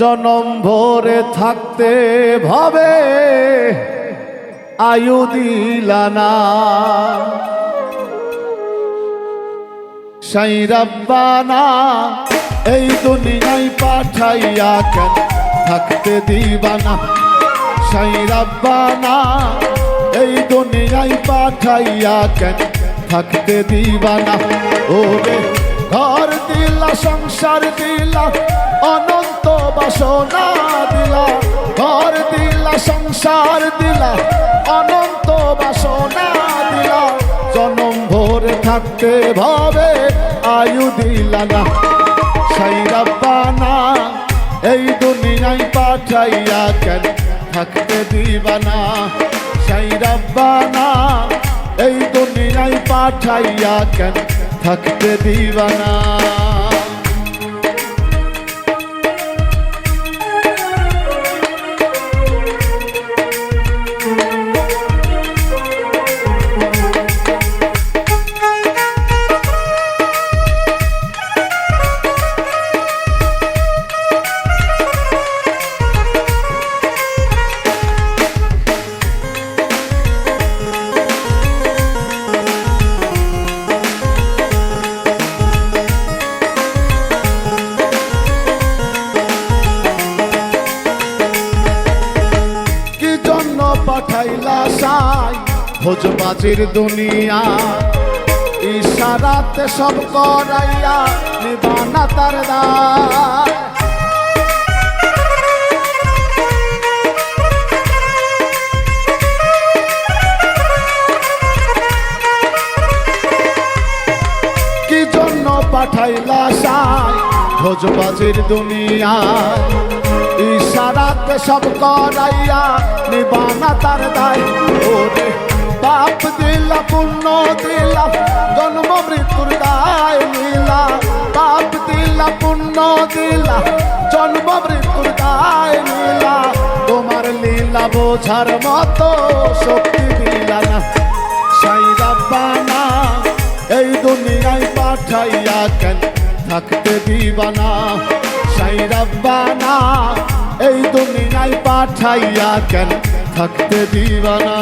জনম ভরে থাকতে ভবে, আয়ু দিলানা সাই রব্বানা, এই দুনিয়ায় পাঠাইয়া কেন থাকতে দিবানা? সাই রব্বানা, এই দুনিয়ায় পাঠাইয়া কেন থাকতে দিবানা? ওরে ঘর দিলা, সংসার দিলা, অনন্ত বাসনা দিলা, ঘর দিলা, সংসার দিলা, অনন্ত বাসনা দিলা। জনম ভরে থাকতে ভাবে আয়ু দিলা না। সাই রব্বানা এই দুনিয়ায় পাঠাইয়া কেন থাকতে দিবানা রব্বানা এই দুনিয়ায় পাঠাইয়া কেন থাকতে দিবানা পাঠাইলা সাই। ভোজবাজির দুনিয়া, ইশারাতে সব করাইয়া নিবানা তার কি জন্য পাঠাইলা সাই? ভোজবাজির দুনিয়া সব করাইয়া নিবানা তার দায়। ওরে বাপ দিলা, পুণ্য দিলা, জন্ম মৃত্যুর দায় নীলা। বাপ দিলা, পুণ্য দিলা, জন্ম মৃত্যুর দায় নীলা। তোমার লীলা বোঝার মতো শক্তি দিলা না। সাই রাব্বানা এই দুনিয়ায় পাঠাইয়া কেন থাকতে দিবানা সাই রাব্বানা এই দুনিয়ায় পাঠাইয়া কেন থাকতে দিবানা?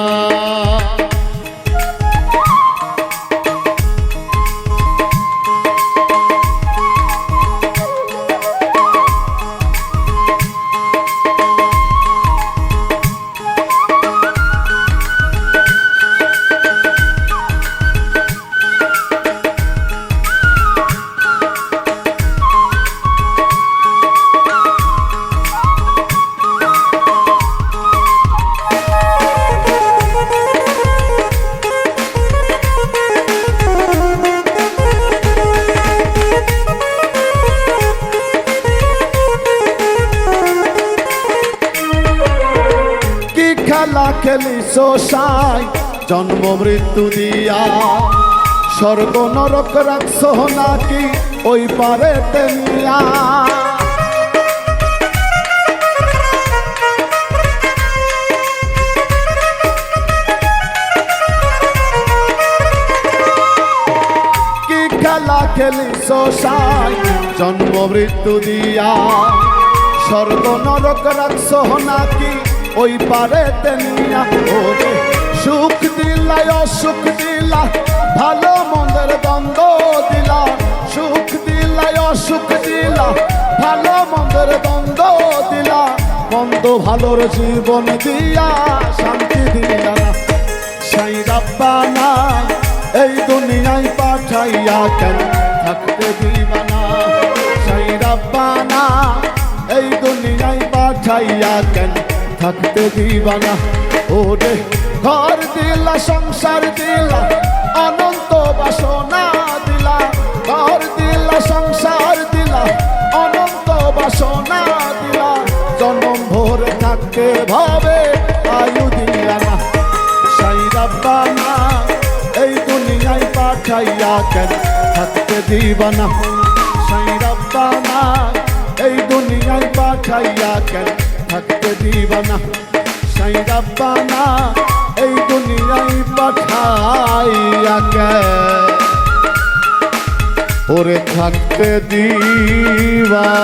খেলিস সাই জন্ম মৃত্যু দিয়া। স্বর্গ নরক রাখছ নাকি ওই পারে সাই জন্ম মৃত্যু দিয়া। স্বর্গ নরক রাখছ নাকি ওই পারে তেনিয়া, ওরে সুখ দিলা দিলা, ভালো মন্দের দ্বন্দ্ব দিলা। সুখ দিলা অসুখ দিলা, ভালো মন্দের দ্বন্দ্ব দিলা। মন্দ ভালোর জীবন দিয়া শান্তি দিলা না সাই রাব্বানা এই দুনিয়ায় পাঠাইয়া কেন থাকতে দিবা না? সাই রাব্বানা এই দুনিয়ায় পাঠাইয়া কেন থাকতে দিবানা। ওরে ঘর দিলা, সংসার দিলা, অনন্ত বাসনা দিলা। ঘর দিলা, সংসার দিলা, অনন্ত সোনা দিলা। জনম ভরে থাকতে ভাবে আয়ু দিলা না সাই রাব্বানা, এই দুনিয়ায় পাঠাইয়া কেন থাকতে দিবা না সাই রাব্বানা, এই দুনিয়ায় পাঠাইয়া কেন থাকতে দিবা না সাই রাব্বানা এই দুনিয়ায় পাঠাইয়াকে ওরে থাকতে দিবানা।